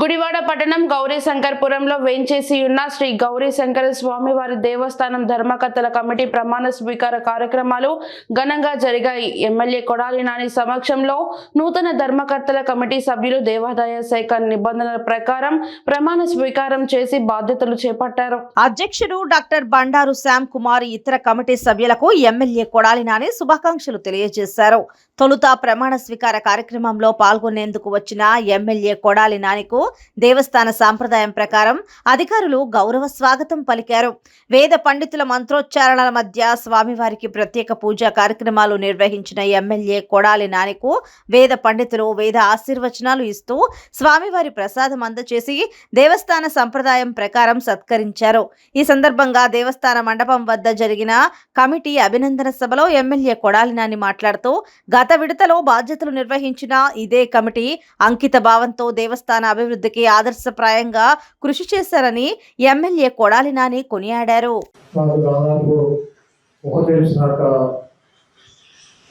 గుడివాడ పట్టణం గౌరీ శంకర్పురంలో వేంచేసి ఉన్న శ్రీ గౌరీ శంకర స్వామివారి దేవస్థానం ధర్మకర్తల కమిటీ ప్రమాణ స్వీకార కార్యక్రమాలు ఘనంగా జరిగాయి. ఎమ్మెల్యే కొడాలి నాని సమక్షంలో నూతన ధర్మకర్తల కమిటీ సభ్యులు దేవాదాయ శాఖ నిబంధనల ప్రకారం ప్రమాణ స్వీకారం చేసి బాధ్యతలు చేపట్టారు. అధ్యక్షుడు డాక్టర్ బండారు శ్యామ్ కుమార్ ఇతర కమిటీ సభ్యులకు ఎమ్మెల్యే కొడాలి నాని శుభాకాంక్షలు తెలియజేశారు. తొలుత ప్రమాణ స్వీకార కార్యక్రమంలో పాల్గొనేందుకు వచ్చిన ఎమ్మెల్యే కొడాలి నానికు దేవస్థాన సాంప్రదాయం ప్రకారం అధికారులు గౌరవ స్వాగతం పలికారు. వేద పండితుల మంత్రోచ్చారణల మధ్య స్వామివారికి ప్రత్యేక పూజా కార్యక్రమాలు నిర్వహించిన ఎమ్మెల్యే కొడాలి నానికు వేద పండితులు వేద ఆశీర్వచనాలు ఇస్తూ స్వామివారి ప్రసాదం అందచేసి దేవస్థాన సంప్రదాయం ప్రకారం సత్కరించారు. ఈ సందర్భంగా దేవస్థాన మండపం వద్ద జరిగిన కమిటీ అభినందన సభలో ఎమ్మెల్యే కొడాలి నాని మాట్లాడుతూ గత విడతలో బాధ్యతలు నిర్వహించిన ఇదే కమిటీ అంకిత భావంతో దేవస్థాన అభివృద్ధికి ఆదర్శప్రాయంగా కృషి చేశారని ఎమ్మెల్యే కొడాలి నాని కొనియాడారు.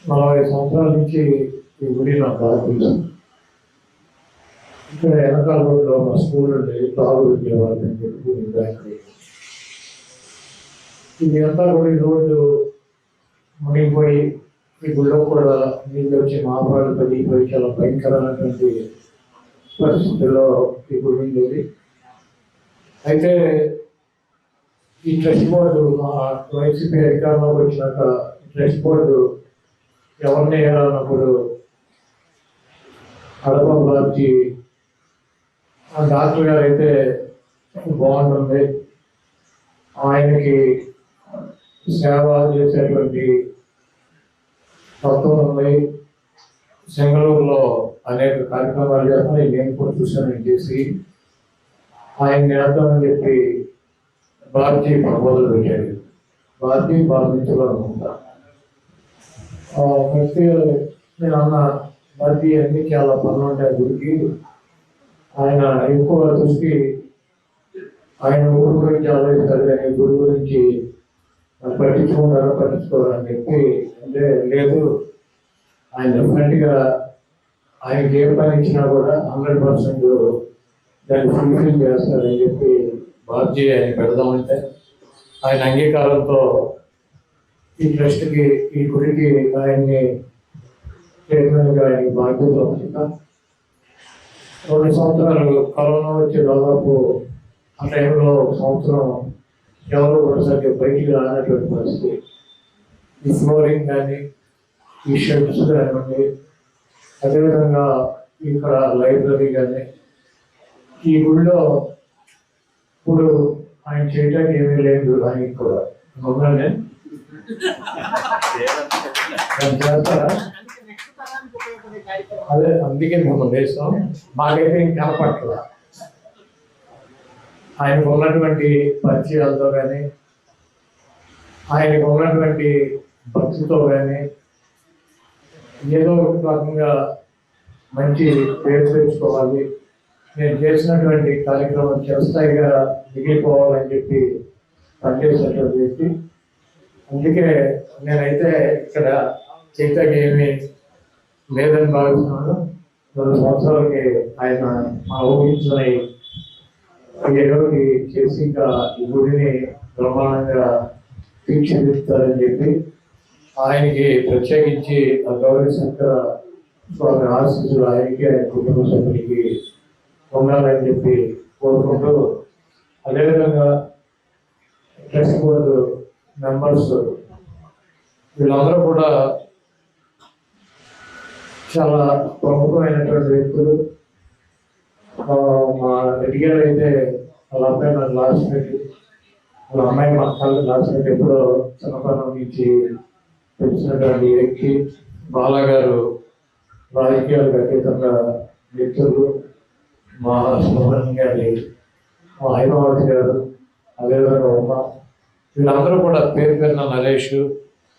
నలభై సంవత్సరాల నుంచి ఈ గుడి నాకు బాగుంది ఇక్కడ వెనకాల రోజులో మా స్కూల్ ఉండి తాగు ఉండేవాళ్ళు అని చెప్పి బ్యాంక్ ఇది అంతా కూడా ఈ రోడ్డు మునిగిపోయి ఈ గుళ్ళో కూడా నీళ్ళు వచ్చి మాపాడు పడిపోయి చాలా భయంకరమైనటువంటి పరిస్థితుల్లో ఇప్పుడు గుడి అయితే ఈ ట్రస్ట్ బోర్డు మా వైసీపీ అధికారంలోకి వచ్చినాక ట్రస్ట్ బోర్డు ఎవరిని వేయాలన్నప్పుడు కడప బ్లాక్కి ఆ డాక్టర్ గారు అయితే బాగుంటుంది. ఆయనకి సేవ చేసేటువంటి తత్వం ఉంది. సెంగళూరులో అనేక కార్యక్రమాలు చేస్తున్నాయి నేను కూడా చూశాను చేసి ఆయన చేద్దామని చెప్పి భారతీ ప్రబోధలు పెట్టాడు. భారతీ బాధితులు అనుకుంటా ఫస్ట్ నేను అన్న భారతీ అన్ని చాలా పనులు ఉంటాయి గుడికి. ఆయన ఎక్కువ దృష్టి ఆయన ఊరు గురించి ఆలోచిస్తారు కానీ గుడి గురించి పట్టించుకుంటారో పట్టించుకోవాలని చెప్పి అంటే లేదు ఆయన డెఫినెట్గా ఆయనకి ఏ పని ఇచ్చినా కూడా హండ్రెడ్ పర్సెంట్ దాన్ని ఫుల్ఫిల్ చేస్తారని చెప్పి బాబ్జీ ఆయన పెడదామంటే ఆయన అంగీకారంతో ఈ ట్రస్ట్కి ఈ గుడికి ఆయన్ని చైర్మన్గా ఆయన బాధ్యత రెండు సంవత్సరాలు కరోనా వచ్చి దాదాపు ఆ టైంలో ఒక సంవత్సరం ఎవరు ఒకసారి బయటికి రానటువంటి పరిస్థితి. ఈ ఫ్లోరింగ్ కానీ ఈ షెడ్స్ కానివ్వండి అదేవిధంగా ఇక్కడ లైబ్రరీ కానీ ఈ గుడిలో ఇప్పుడు ఆయన చేయడానికి ఏమీ లేదు ఆయనకి కూడా. మమ్మల్ని అదే అందుకే మేము వేసాం మాకైతే ఇంకా కనపట్ల ఆయనకు ఉన్నటువంటి పరిచయాలతో కానీ ఆయనకు ఉన్నటువంటి భక్తితో కానీ ఏదో ఒక రకంగా మంచి పేరు తెచ్చుకోవాలి. నేను చేసినటువంటి కార్యక్రమం చిరస్థాయిగా మిగిలిపోవాలని చెప్పి పనిచేసినటువంటి వ్యక్తి. అందుకే నేనైతే ఇక్కడ చైతన్య ఏమి లేదని భావిస్తున్నాను. రెండు సంవత్సరాలకి ఆయన మా ఊహించిన ఏదోకి చేసి ఇంకా ఈ గుడిని బ్రహ్మాండంగా తీర్చిదిద్దుతారని చెప్పి ఆయనకి ప్రత్యేకించి ఆ గౌరీ శంకర స్వామి ఆశీస్సులు ఆయనకి ఆయన కుటుంబ సభ్యులకి ఉండాలని చెప్పి కోరుకుంటూ అదేవిధంగా ట్రస్ట్ బోర్డు మెంబర్స్ వీళ్ళందరూ కూడా చాలా ప్రముఖమైనటువంటి వ్యక్తులు. మా రెడ్డి గారు అయితే వాళ్ళ అబ్బాయి నాకు లాస్ట్ వాళ్ళ అమ్మాయి మా కాళ్ళు లాస్ట్ ఎప్పుడో చిన్నతనం నుంచి తెలిసినటువంటి వ్యక్తి బాలా గారు రాజకీయాలకు అతీతంగా వ్యక్తులు మా సుబ్రహ్మణ్యం గారి మా హైదరాబాద్ గారు అదేవిధంగా ఉమ్మ వీళ్ళందరూ కూడా పేరు పేరున నరేష్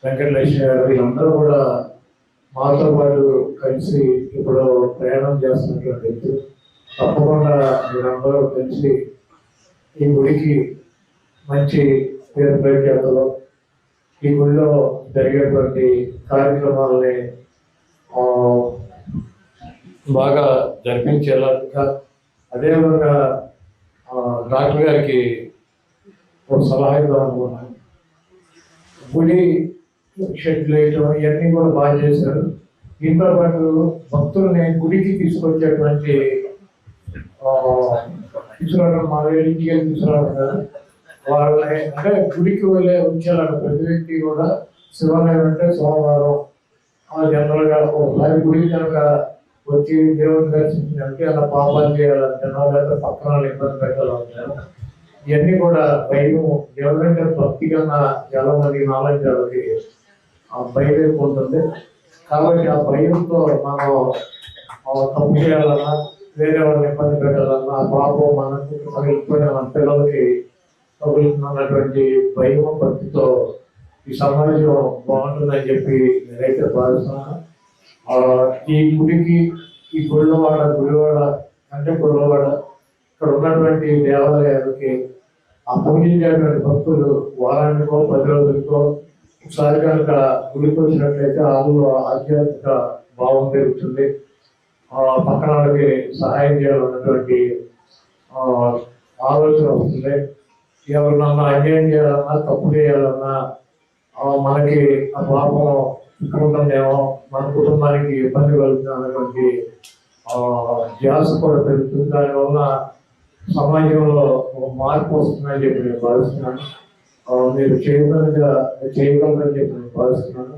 వెంకటలక్ష్మి గారు వీళ్ళందరూ కూడా మాతో పాటు కలిసి ఇప్పుడు ప్రయాణం చేస్తున్నటువంటి వ్యక్తులు. తప్పకుండా మీరందరూ కలిసి ఈ గుడికి మంచి పేరు ప్రఖ్యాతలు ఈ గుడిలో జరిగేటువంటి కార్యక్రమాలని బాగా జరిపించేలాగా అదేవిధంగా డాక్టర్ గారికి ఒక సలహా ఇద్దాం అనుకున్నాను. గుడి షెడ్లు వేయటం ఇవన్నీ కూడా బాగా చేశారు. దీంతో పాటు భక్తుల్ని గుడికి తీసుకొచ్చేటువంటి తీసుకురావడం మా ఇంటికి వెళ్ళి తీసుకురావడం వాళ్ళని అంటే గుడికి వెళ్ళే ఉంచాలని ప్రతి వ్యక్తి కూడా శివాలయం అంటే సోమవారం. జనరల్గా ఒకసారి గుడికి కనుక వచ్చి దేవుని దర్శించినట్టు అలా పాపాలు చేయాలంటే లేదా పక్కన ఇబ్బంది పెట్టాలంటారు ఇవన్నీ కూడా భయం ఎవరంటే భక్తి కన్నా చాలా మంది నాలెడ్జ్ అది ఆ భయం ఉంటుంది. కాబట్టి ఆ భయంతో మనం తప్పు చేయాలన్నా వేరే వాళ్ళని ఇబ్బంది పెట్టాలన్నా ఆ పాపం మనం తగిలిపోయిన మన పిల్లలకి తగులుతున్నటువంటి భయం భక్తితో ఈ సమాజం బాగుంటుందని చెప్పి నేనైతే భావిస్తున్నాను ఈ గుడికి ఈ గుళ్ళవాడ గుడివాడ అంటే గుళ్ళవాడ ఇక్కడ ఉన్నటువంటి దేవాలయాలకి ఆ పూజించేటువంటి భక్తులు వారానికో పది రోజులకో ఒకసారి కనుక గుడికి వచ్చినట్లయితే వాళ్ళు ఆధ్యాత్మిక భావం పెరుగుతుంది. పక్కన వాళ్ళకి సహాయం చేయాలన్నటువంటి ఆలోచన వస్తుంది. ఎవరినన్నా అన్యాయం చేయాలన్నా తప్పు చేయాలన్నా మనకి ఆ పాపం ఉంటుందేమో మన కుటుంబానికి ఇబ్బంది కలుగుతుంది అన్నటువంటి ధ్యాస కూడా పెరుగుతుంది. దానివల్ల సమాజంలో ఒక మార్పు వస్తుందని చెప్పి నేను భావిస్తున్నాను. మీరు చేయగలగా చేయగలరని చెప్పి నేను భావిస్తున్నాను.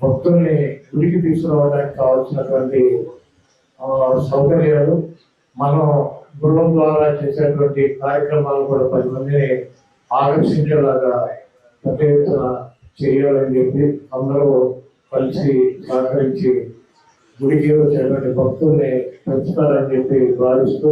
భక్తుల్ని గుడికి తీసుకురావడానికి కావాల్సినటువంటి సౌకర్యాలు మనం గురువు ద్వారా చేసేటువంటి కార్యక్రమాలు కూడా పది మందిని ఆకర్షించేలాగా పెద్ద ఎత్తున చేయాలని చెప్పి అందరూ కలిసి సహకరించి గుడికి వచ్చేటువంటి భక్తుల్ని పెంచుతారని చెప్పి భావిస్తూ